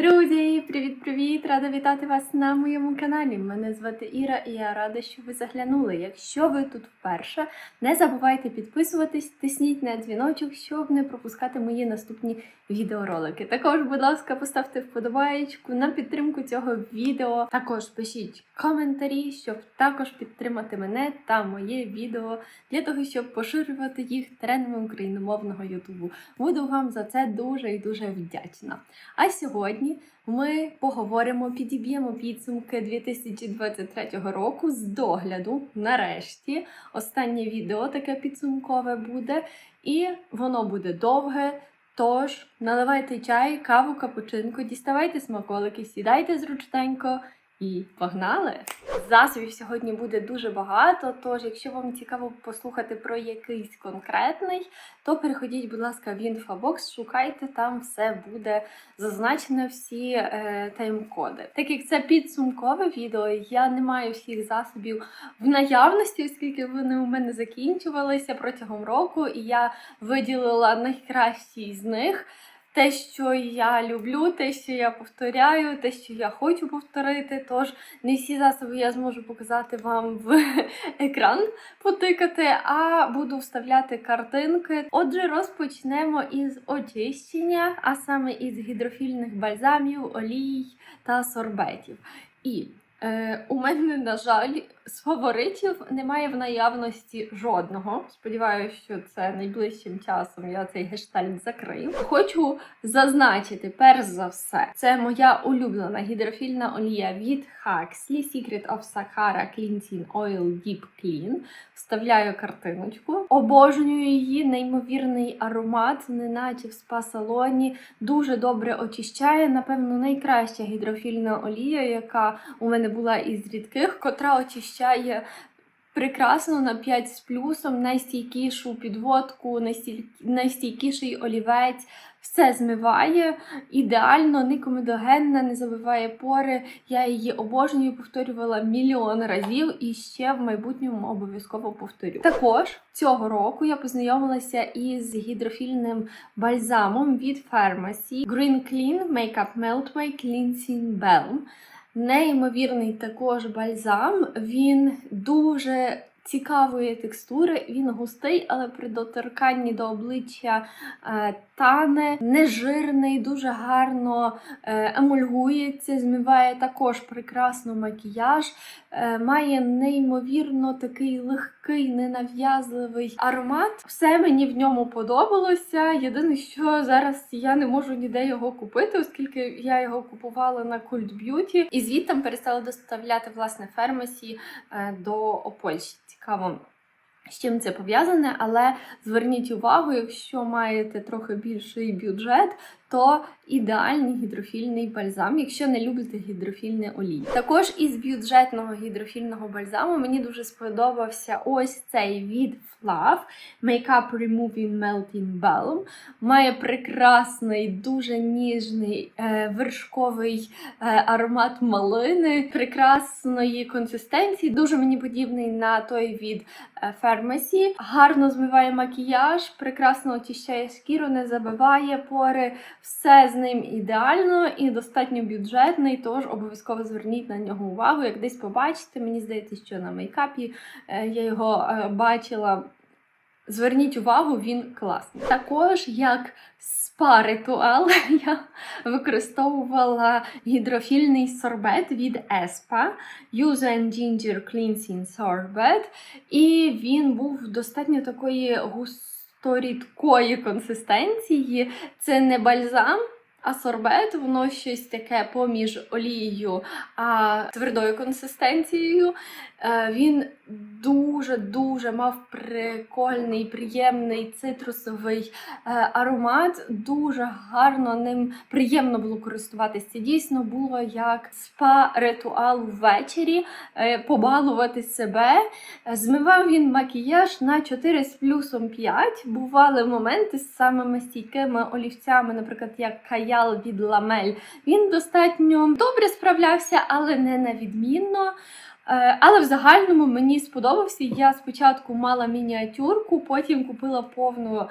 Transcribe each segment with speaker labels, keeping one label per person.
Speaker 1: Друзі, привіт-привіт! Рада вітати вас на моєму каналі. Мене звати Іра і я рада, що ви заглянули. Якщо ви тут вперше, не забувайте підписуватись, тисніть на дзвіночок, щоб не пропускати мої наступні відеоролики. Також, будь ласка, поставте вподобаєчку на підтримку цього відео. Також пишіть коментарі, щоб також підтримати мене та моє відео для того, щоб поширювати їх трендами україномовного ютубу. Буду вам за це дуже і дуже вдячна. А сьогодні ми поговоримо, підіб'ємо підсумки 2023 року з догляду. Нарешті останнє відео таке підсумкове буде, і воно буде довге. Тож наливайте чай, каву, капучинку, діставайте смаколики, сідайте зручненько і погнали! Засобів сьогодні буде дуже багато. Тож, якщо вам цікаво послухати про якийсь конкретний, то переходіть, будь ласка, в інфобокс, шукайте, там все буде зазначено всі е, тайм-коди. Так як це підсумкове відео, я не маю всіх засобів в наявності, оскільки вони у мене закінчувалися протягом року, і я виділила найкращі з них. Те, що я люблю, те, що я повторяю, те, що я хочу повторити. Тож не всі засоби я зможу показати вам в екран потикати, а буду вставляти картинки. Отже, розпочнемо із очищення, а саме із гідрофільних бальзамів, олій та сорбетів. І е, у мене, на жаль, з фаворитів немає в наявності жодного. Сподіваюся, що це найближчим часом я цей гештальт закрию. Хочу зазначити, перш за все, це моя улюблена гідрофільна олія від Huxley Secret of Sahara Cleansing Oil Deep Clean. Вставляю картиночку. Обожнюю її, неймовірний аромат, неначе в спа-салоні. Дуже добре очищає. Напевно, найкраща гідрофільна олія, яка у мене була із рідких, котра очищає. Прекрасно на 5 з плюсом, найстійкішу підводку, найстій- найстійкіший олівець, все змиває ідеально, не комедогенна, не забиває пори. Я її обожнюю, повторювала мільйон разів і ще в майбутньому обов'язково повторю. Також цього року я познайомилася із гідрофільним бальзамом від Pharmacy Green Clean Makeup Meltway Cleansing Balm. Неймовірний також бальзам. Він дуже цікавої текстури, він густий, але при доторканні до обличчя е, тане, нежирний, дуже гарно е, емульгується, змиває також прекрасно макіяж, е, має неймовірно такий легкий, ненав'язливий аромат. Все мені в ньому подобалося. Єдине, що зараз я не можу ніде його купити, оскільки я його купувала на Cult Beauty і звідти перестала доставляти власне фермасі е, до Польщі. Цікаво. З чим це пов'язане, але зверніть увагу, якщо маєте трохи більший бюджет, то ідеальний гідрофільний бальзам, якщо не любите гідрофільне олій. Також із бюджетного гідрофільного бальзаму мені дуже сподобався ось цей від Fluff Makeup Removing Melting Balm. Має прекрасний, дуже ніжний е, вершковий е, аромат малини, прекрасної консистенції. Дуже мені подібний на той від Pharmacy. Гарно змиває макіяж, прекрасно очищає шкіру, не забиває пори. Все з ним ідеально і достатньо бюджетний, тож обов'язково зверніть на нього увагу. Як десь побачите, мені здається, що на мейкапі е, я його е, бачила. Зверніть увагу, він класний. Також як спа-ритуал я використовувала гідрофільний сорбет від Espa Yuzu and Ginger Cleansing Sorbet. І він був достатньо такої густорідкої консистенції. Це не бальзам. А сорбет, воно щось таке поміж олією а твердою консистенцією. Е, Він дуже-дуже мав прикольний, приємний цитрусовий е, аромат. Дуже гарно ним приємно було користуватися. Дійсно було як спа-ритуал ввечері, е, побалувати себе. Змивав він макіяж на 4 з плюсом 5. Бували моменти з самими стійкими олівцями, наприклад, як каял від ламель. Він достатньо добре справлявся, але не на відмінно. Е, Але в загальному мені сподобався. Я спочатку мала мініатюрку, потім купила повну е,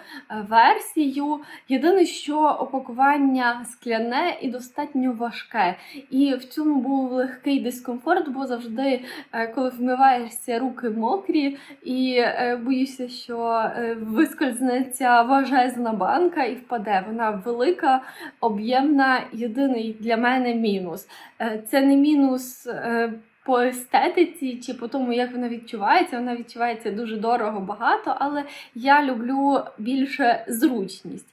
Speaker 1: версію. Єдине, що опакування скляне і достатньо важке. І в цьому був легкий дискомфорт, бо завжди, е, коли вмиваєшся, руки мокрі, і боюся, що вискользне ця важезна банка і впаде. Вона велика, об'ємна. Єдиний для мене мінус. Це не мінус. По естетиці чи по тому, як вона відчувається, вона відчувається дуже дорого багато, але я люблю більше зручність.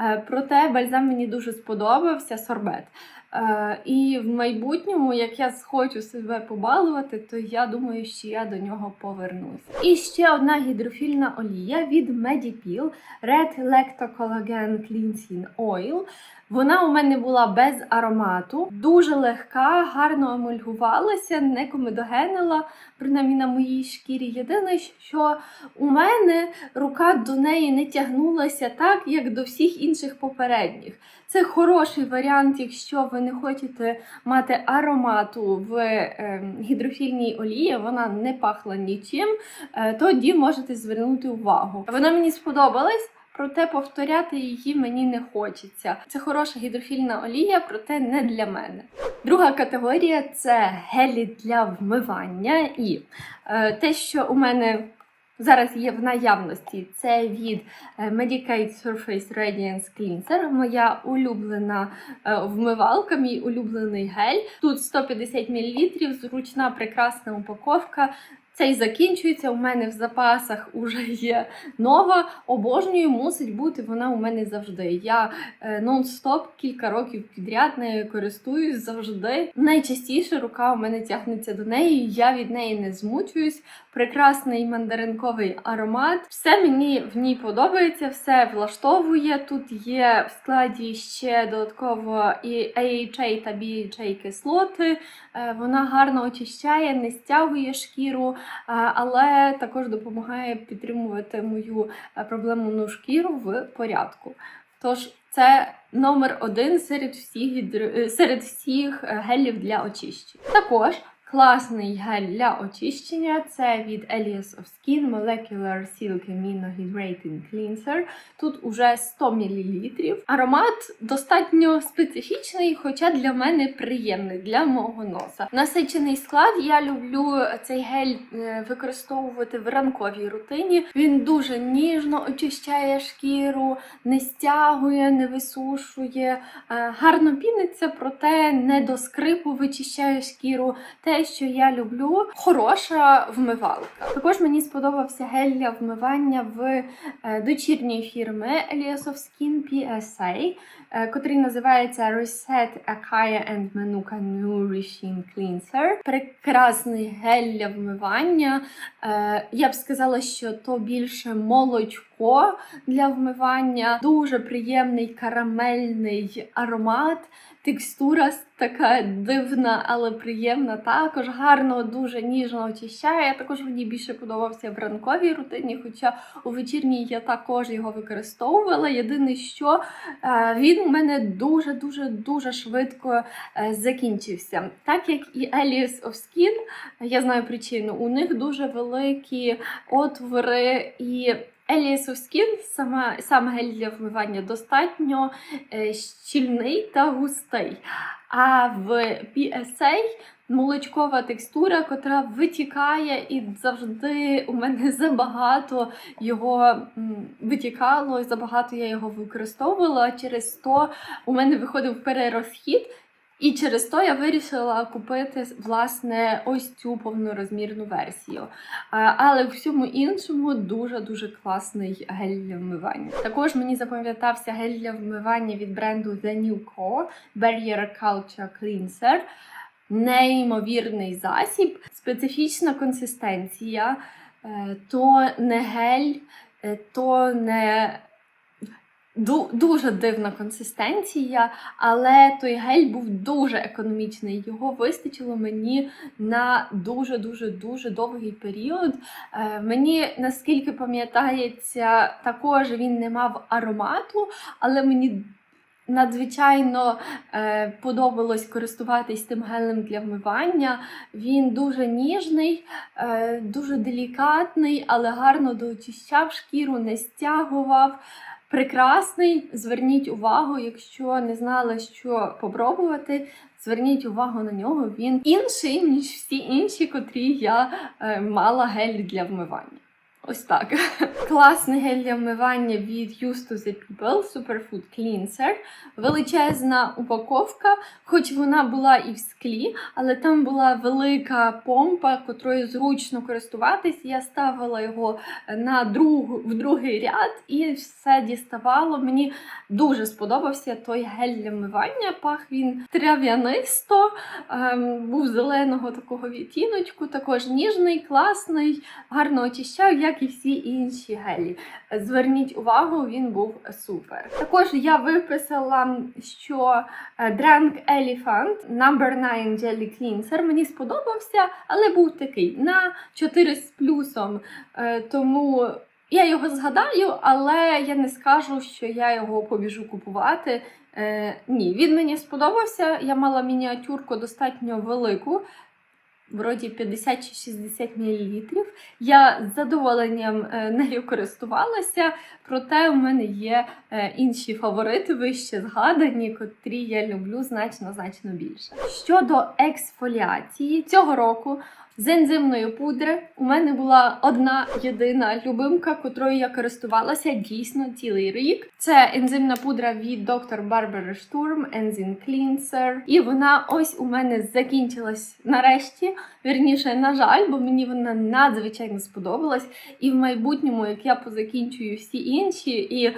Speaker 1: Е, Проте бальзам мені дуже сподобався сорбет. Е, І в майбутньому, як я схочу себе побалувати, то я думаю, що я до нього повернусь. І ще одна гідрофільна олія від Medipil Red Lecto Collagen Cleansing Oil. Вона у мене була без аромату, дуже легка, гарно емульгувалася, не комедогенила, принаймні на моїй шкірі. Єдине, що у мене рука до неї не тягнулася так, як до всіх інших попередніх. Це хороший варіант, якщо ви не хочете мати аромату в е, гідрофільній олії, вона не пахла нічим, е, тоді можете звернути увагу. Вона мені сподобалась. Проте повторяти її мені не хочеться. Це хороша гідрофільна олія, проте не для мене. Друга категорія це гелі для вмивання. І е, те, що у мене зараз є в наявності, це від е, Medicate Surface Radiance Cleanser, моя улюблена е, вмивалка, мій улюблений гель. Тут 150 мл, зручна, прекрасна упаковка. Цей закінчується. У мене в запасах уже є нова. Обожнюю, мусить бути вона у мене завжди. Я е, нон-стоп кілька років підряд нею користуюсь завжди. Найчастіше рука у мене тягнеться до неї. Я від неї не змучуюсь. Прекрасний мандаринковий аромат. Все мені в ній подобається, все влаштовує. Тут є в складі ще додатково і AHA та BHA кислоти. Е, Вона гарно очищає, не стягує шкіру, але також допомагає підтримувати мою е, проблемну шкіру в порядку. Тож це номер один серед всіх е, серед всіх е, гелів для очищення. Також класний гель для очищення це від Elias of Skin Molecular Silk Amino Hydrating Cleanser. Тут уже 100 мл. Аромат достатньо специфічний, хоча для мене приємний для мого носа. Насичений склад. Я люблю цей гель е, використовувати в ранковій рутині. Він дуже ніжно очищає шкіру, не стягує, не висушує, е, гарно піниться, проте не до скрипу вичищає шкіру. Те, що я люблю, хороша вмивалка. Також мені сподобався гель для вмивання в е, дочірньої фірми Elias of Skin PSA, е, котрий називається Reset Akaya and Manuka Nourishing Cleanser. Прекрасний гель для вмивання. Е, Я б сказала, що то більше молочко для вмивання. Дуже приємний карамельний аромат. Текстура така дивна, але приємна. Також гарно, дуже ніжно очищає. Також мені більше подобався в ранковій рутині, хоча у вечірній я також його використовувала. Єдине, що е, він у мене дуже дуже швидко е, закінчився. Так як і Elias of Skin, я знаю причину, у них дуже великі отвори і. Elias of Skin, сама, сам гель для вмивання достатньо е, щільний та густий. А в PSA молочкова текстура, котра витікає, і завжди у мене забагато його витікало, і забагато я його використовувала. Через то у мене виходив перерозхід. І через то я вирішила купити власне ось цю повнорозмірну версію. Але в всьому іншому дуже дуже класний гель для вмивання. Також мені запам'ятався гель для вмивання від бренду The New Co Barrier Culture Cleanser. Неймовірний засіб, специфічна консистенція, е, то не гель, е, то не Ду- дуже дивна консистенція, але той гель був дуже економічний. Його вистачило мені на дуже дуже дуже довгий період. Е, мені наскільки пам'ятається, також він не мав аромату, але мені надзвичайно е, подобалось користуватись тим гелем для вмивання. Він дуже ніжний, е, дуже делікатний, але гарно доочищав шкіру, не стягував. Прекрасний. Зверніть увагу, якщо не знали, що попробувати. Зверніть увагу на нього. Він інший, ніж всі інші, котрі я е, мала гель для вмивання. Ось так. Класний гель для вмивання від Used to the People Superfood Cleanser. Величезна упаковка, хоч вона була і в склі, але там була велика помпа, котрою зручно користуватись. Я ставила його на другу, в другий ряд і все діставало. Мені дуже сподобався той гель для вмивання. Пах він трав'янисто, ем, був зеленого такого відтіночку, також ніжний, класний, гарно очищав, як і всі інші гелі. Зверніть увагу, він був супер. Також я виписала, що е, Drunk Elephant Number 9 Jelly Cleanser мені сподобався, але був такий на 4 з плюсом. Е, Тому я його згадаю, але я не скажу, що я його побіжу купувати. Е, ні, він мені сподобався. Я мала мініатюрку достатньо велику, вроді 50 чи 60 мл. Я з задоволенням е, нею користувалася, проте у мене є е, інші фаворити, вище згадані, котрі я люблю значно значно більше. Щодо ексфоліації цього року. З ензимної пудри у мене була одна єдина любимка, котрою я користувалася дійсно цілий рік. Це ензимна пудра від Dr. Barbara Sturm Enzyme Cleanser. І вона ось у мене закінчилась нарешті. Вірніше, на жаль, бо мені вона надзвичайно сподобалась. І в майбутньому, як я позакінчую всі інші і е,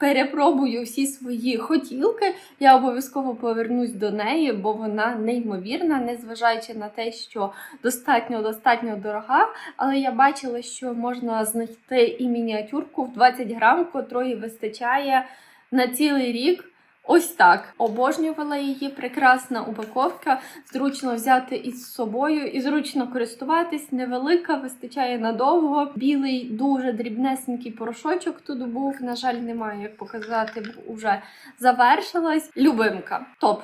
Speaker 1: перепробую всі свої хотілки, я обов'язково повернусь до неї, бо вона неймовірна, незважаючи на те, що достатньо достатньо дорога. Але я бачила, що можна знайти і мініатюрку в 20 грам, котрої вистачає на цілий рік. Ось так обожнювала її. Прекрасна упаковка, зручно взяти із собою і зручно користуватись. Невелика, вистачає надовго. Білий, дуже дрібнесенький порошочок тут був. На жаль, немає як показати, бо вже завершилась. Любимка. Топ.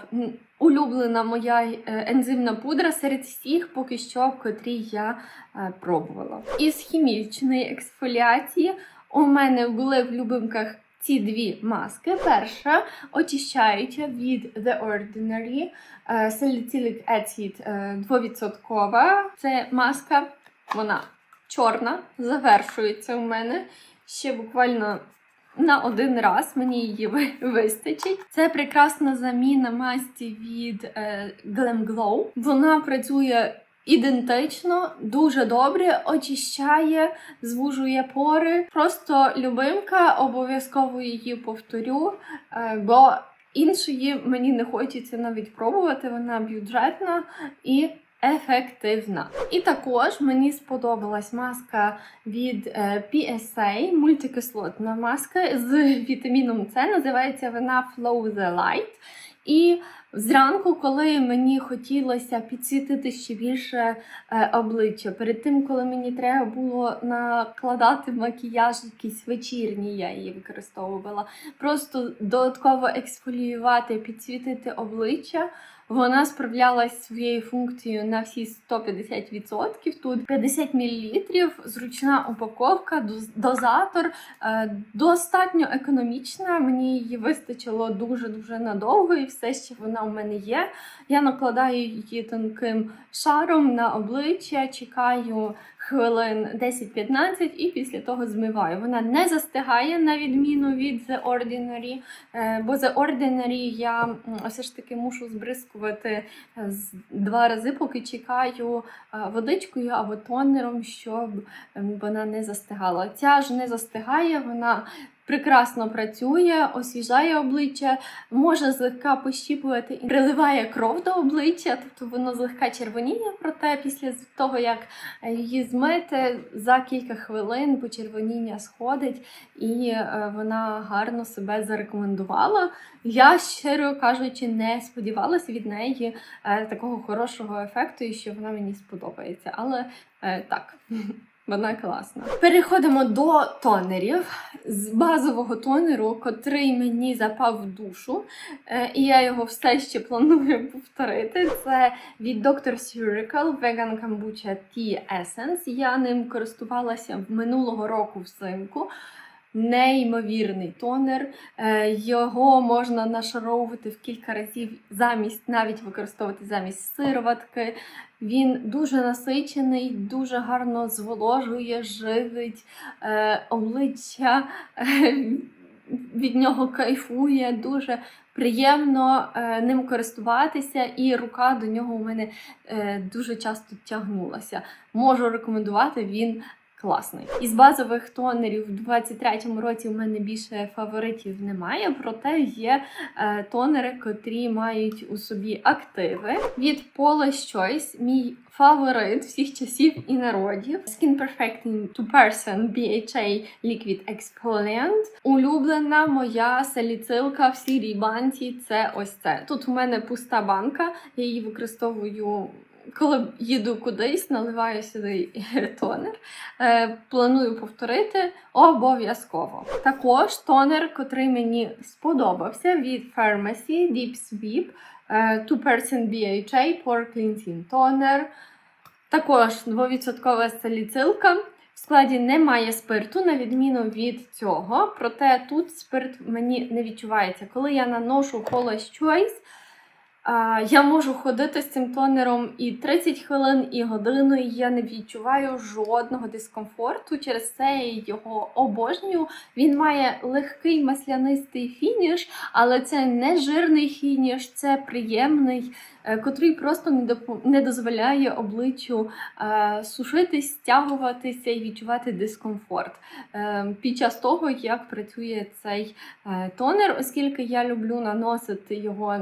Speaker 1: Улюблена моя е, ензимна пудра серед всіх, поки що, котрі я е, пробувала. Із хімічної ексфоліації у мене були в любимках ці дві маски. Перша очищаюча від The Ordinary Salicylic Acid е, 2%. Це маска, вона чорна, завершується у мене ще буквально. На один раз мені її вистачить. Це прекрасна заміна масті від е, Glam Glow. Вона працює ідентично, дуже добре, очищає, звужує пори. Просто любимка, обов'язково її повторю, е, бо іншої мені не хочеться навіть пробувати. Вона бюджетна і ефективна. І також мені сподобалась маска від е, PSA, мультикислотна маска з вітаміном С. Називається вона Flow the Light. І зранку, коли мені хотілося підсвітити ще більше е, обличчя, перед тим, коли мені треба було накладати макіяж якийсь вечірній, я її використовувала. Просто додатково ексфоліювати, підсвітити обличчя. Вона справлялась своєю функцією на всі 150%. Тут 50 мл, зручна упаковка, дозатор, е, достатньо економічна. Мені її вистачило дуже-дуже надовго, і все ще вона у мене є. Я накладаю її тонким шаром на обличчя, чекаю хвилин 10-15 і після того змиваю. Вона не застигає на відміну від The Ordinary, е, бо The Ordinary я все ж таки мушу збризкувати е, два рази, поки чекаю е, водичкою або тонером, щоб вона не застигала. Ця ж не застигає, вона прекрасно працює, освіжає обличчя, може злегка пощіпувати і приливає кров до обличчя, тобто воно злегка червоніє, проте після того, як е, її змити, за кілька хвилин почервоніння сходить, і е, вона гарно себе зарекомендувала. Я, щиро кажучи, не сподівалася від неї е, такого хорошого ефекту і що вона мені сподобається. Але так. Вона класна. Переходимо до тонерів з базового тонеру, котрий мені запав в душу, е, і я його все ще планую повторити. Це від Dr. Surical Vegan Kombucha Tea Essence. Я ним користувалася минулого року взимку. Неймовірний тонер. Е, Його можна нашаровувати в кілька разів замість, навіть використовувати замість сироватки. Він дуже насичений, дуже гарно зволожує, живить е, обличчя, від нього кайфує, дуже приємно е, ним користуватися, і рука до нього у мене е, дуже часто тягнулася. Можу рекомендувати, він класний. Із базових тонерів в 23-му році у мене більше фаворитів немає, проте є е, тонери, котрі мають у собі активи. Від Paula's Choice мій фаворит всіх часів і народів. Skin Perfecting 2% BHA Liquid Exfoliant. Улюблена моя саліцилка в сірій банці це ось це. Тут у мене пуста банка, я її використовую. Коли їду кудись, наливаю сюди тонер. Е, планую повторити обов'язково. Також тонер, котрий мені сподобався від Pharmacy Deep Sweep е, 2% BHA Pore Cleansing Toner. Також 2% саліцилка. В складі немає спирту, на відміну від цього. Проте тут спирт мені не відчувається. Коли я наношу Paula's Choice, Я можу ходити з цим тонером і 30 хвилин, і годину, і я не відчуваю жодного дискомфорту. Через це я його обожнюю. Він має легкий маслянистий фініш, але це не жирний фініш, це приємний, е, котрий просто не дозволяє обличчю е, сушитись, стягуватися і відчувати дискомфорт е, під час того, як працює цей тонер, оскільки я люблю наносити його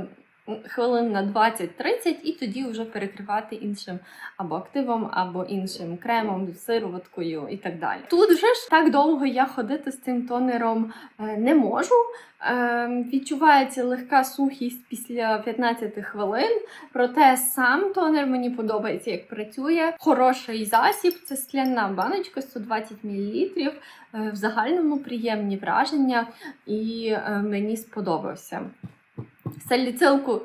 Speaker 1: хвилин на 20-30 і тоді вже перекривати іншим або активом, або іншим кремом, сироваткою і так далі. Тут вже ж так довго я ходити з цим тонером е, не можу. Е, Відчувається легка сухість після 15 хвилин, проте сам тонер мені подобається, як працює. Хороший засіб, це скляна баночка 120 мл. Е, В загальному приємні враження, і мені сподобався. Саліцилку,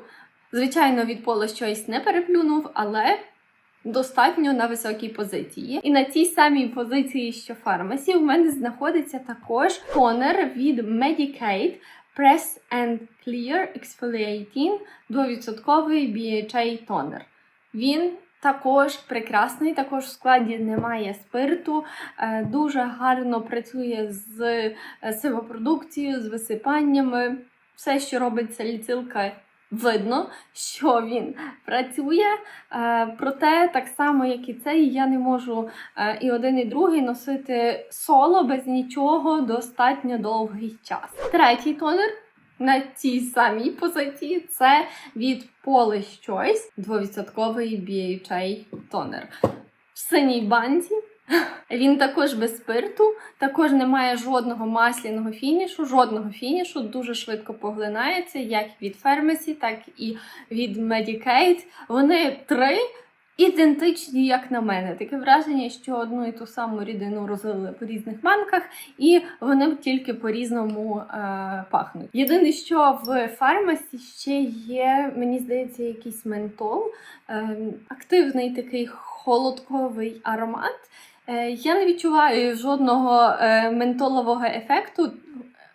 Speaker 1: звичайно, від Paula's Choice не переплюнув, але достатньо на високій позиції. І на цій самій позиції, що фармасі, у мене знаходиться також тонер від Medicaid Press and Clear Exfoliating 2% BHA тонер. Він також прекрасний, також в складі немає спирту, е, дуже гарно працює з е, сивопродукцією, з висипаннями. Все, що робить саліцилка, видно, що він працює. Е, проте, так само, як і цей, я не можу е, і один, і другий носити соло без нічого достатньо довгий час. Третій тонер на цій самій позиції це від Polish Choice 2% BHA тонер. В синій банці. Він також без спирту, також не має жодного масляного фінішу, жодного фінішу, дуже швидко поглинається, як від Pharmacy, так і від Medicaid. Вони три ідентичні, як на мене. Таке враження, що одну і ту саму рідину розлили по різних банках, і вони тільки по-різному е, пахнуть. Єдине, що в фармасі ще є, мені здається, якийсь ментол, е, активний такий холодковий аромат. Е, Я не відчуваю жодного е, ментолового ефекту.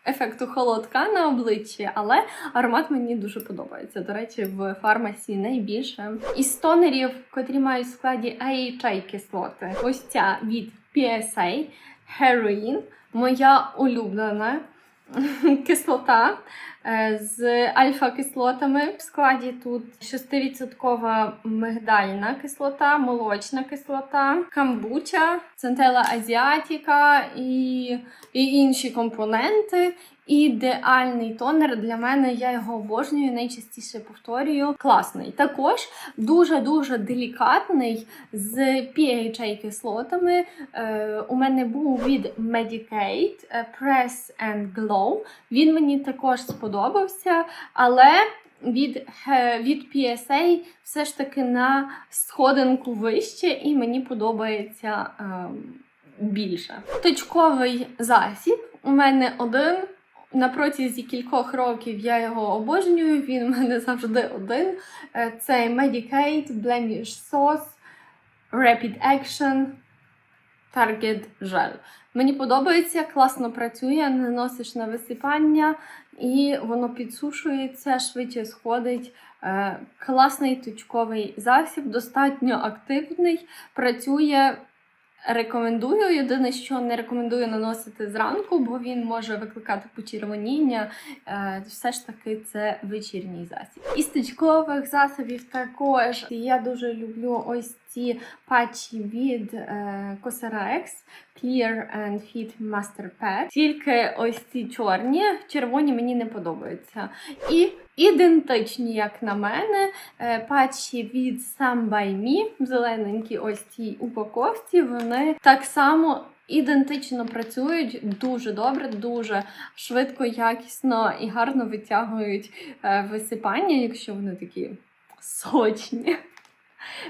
Speaker 1: Ефекту холодка на обличчі, але аромат мені дуже подобається. До речі, в фармасі найбільше. Із тонерів, котрі мають в складі AHA кислоти, ось ця від PSA Heroin, моя улюблена кислота е, з альфа-кислотами. В складі тут 6% мигдальна кислота, молочна кислота, камбуча, центела азіатіка і, і інші компоненти. Ідеальний тонер для мене, я його обожнюю, найчастіше повторюю. Класний. Також дуже-дуже делікатний з PHA кислотами. Е, у мене був від Medicaid е, Press and Glow. Він мені також сподобався, але від, е, від PSA все ж таки на сходинку вище, і мені подобається. Е, більше. Точковий засіб у мене один. На протязі кількох років я його обожнюю. Він у мене завжди один. Е, Це Medicaid, Blemish Sauce, Rapid Action, Target Gel. Мені подобається, класно працює, наносиш на висипання і воно підсушується, швидше сходить. Е, Класний точковий засіб, достатньо активний, працює. Рекомендую. Єдине, що не рекомендую наносити зранку, бо він може викликати почервоніння. Е, Все ж таки це вечірній засіб. Із стечкових засобів також я дуже люблю ось ці патчі від е, Cosrx Clear and Fit Master Pack. Тільки ось ці чорні, червоні мені не подобаються. І ідентичні, як на мене, е, патчі від Some by Me, зелененькі ось цій упаковці, вони так само. Ідентично працюють дуже добре, дуже швидко, якісно і гарно витягують е, висипання, якщо вони такі сочні.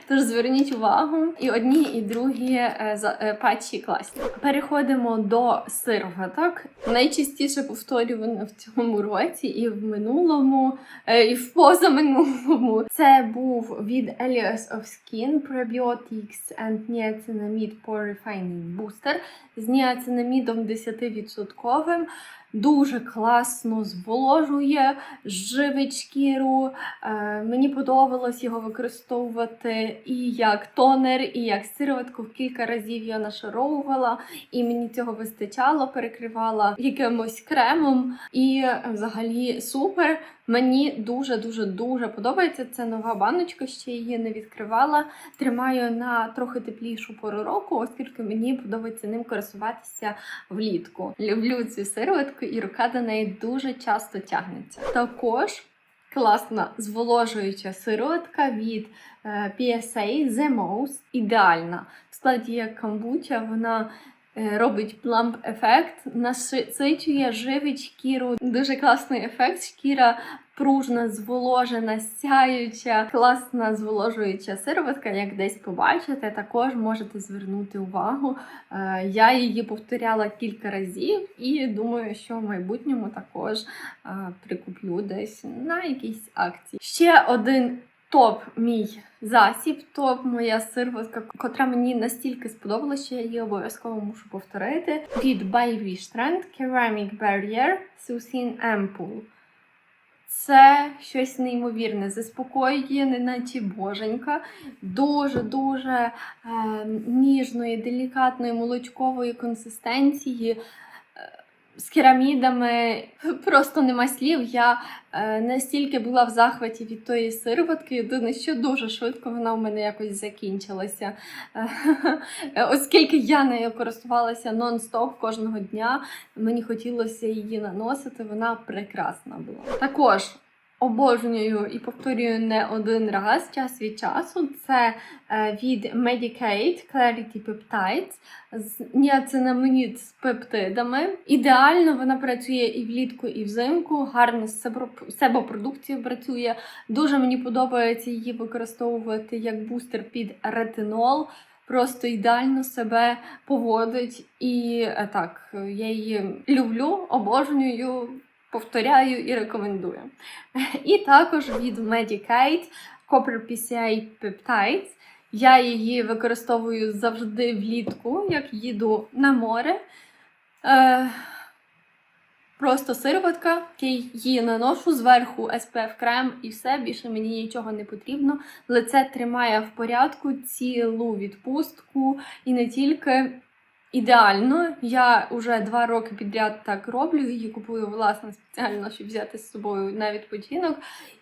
Speaker 1: Тож зверніть увагу, і одні, і другі е, е, патчі класні. Переходимо до сироваток. Найчастіше повторювано в цьому році і в минулому, е, і в позаминулому. Це був від Elios of Skin Probiotics and Niacinamide Pore Refining Booster з ніацинамідом 10%. Дуже класно зволожує, живить шкіру. Е, мені подобалось його використовувати і як тонер, і як сироватку. Кілька разів я нашаровувала, і мені цього вистачало, перекривала якимось кремом. І е, взагалі супер. Мені дуже дуже подобається. Це нова баночка, ще її не відкривала. Тримаю на трохи теплішу пору року, оскільки мені подобається ним користуватися влітку. Люблю цю сироватку, і рука до неї дуже часто тягнеться. Також класна зволожуюча сироватка від е, PSA The Most. Ідеальна. В складі як камбуча, вона робить пламп ефект, насичує, живить шкіру. Дуже класний ефект. Шкіра пружна, зволожена, сяюча, класна зволожуюча сироватка, як десь побачите, також можете звернути увагу. Е, Я її повторяла кілька разів і думаю, що в майбутньому також е, прикуплю десь на якійсь акції. Ще один топ мій засіб, топ моя сироватка, котра мені настільки сподобалася, що я її обов'язково мушу повторити. Від By Strand Ceramic Barrier Soothing Ampoule. Це щось неймовірне, заспокоює, неначе боженька, дуже-дуже е, ніжної, делікатної, молочкової консистенції. З керамідами просто нема слів. Я е, настільки була в захваті від тої сироватки, єдине, що дуже швидко вона у мене якось закінчилася. Е, Оскільки я нею користувалася нон-стоп кожного дня, мені хотілося її наносити, вона прекрасна була. Також обожнюю і повторюю не один раз час від часу. Це е, від Medicaid Clarity Peptides з ніацинамид з пептидами. Ідеально вона працює і влітку, і взимку. Гарно з себопродукцією працює. Дуже мені подобається її використовувати як бустер під ретинол. Просто ідеально себе поводить. І е, так, я її люблю, обожнюю, повторяю і рекомендую. І також від Medicaid Copper PCI Peptides. Я її використовую завжди влітку, як їду на море. Е, Просто сироватка, її наношу зверху SPF крем і все, більше мені нічого не потрібно. Лице тримає в порядку цілу відпустку і не тільки ідеально. Я вже два роки підряд так роблю, її купую власне спеціально, щоб взяти з собою на відпочинок.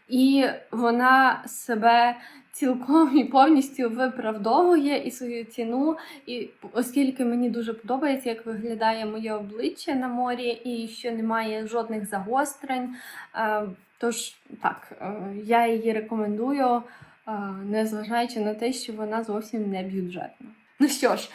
Speaker 1: І вона себе цілком і повністю виправдовує і свою ціну. І оскільки мені дуже подобається, як виглядає моє обличчя на морі, і що немає жодних загострень. е, Тож так, е, я її рекомендую, е, незважаючи на те, що вона зовсім не бюджетна. Ну що ж,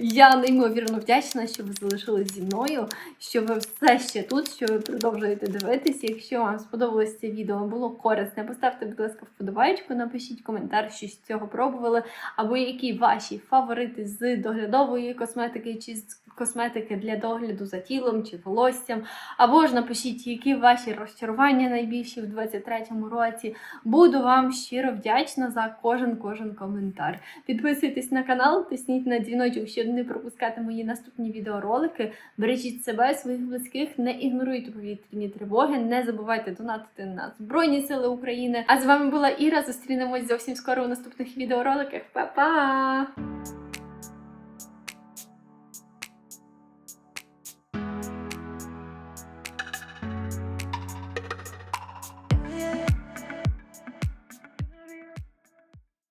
Speaker 1: Я неймовірно вдячна, що ви залишились зі мною, що ви все ще тут, що ви продовжуєте дивитися. Якщо вам сподобалось це відео, було корисне, поставте, будь ласка, вподобайку, напишіть коментар, що з цього пробували, або які ваші фаворити з доглядової косметики, чи з косметики для догляду за тілом чи волоссям. Або ж напишіть, які ваші розчарування найбільші в 23-му році. Буду вам щиро вдячна за кожен кожен коментар. Підписуйтесь на канал, тисніть на дзвіночок, щоб не пропускати мої наступні відеоролики. Бережіть себе, своїх близьких, не ігноруйте повітряні тривоги, не забувайте донатити на Збройні Сили України. А з вами була Іра. Зустрінемось зовсім скоро у наступних відеороликах. Па-па!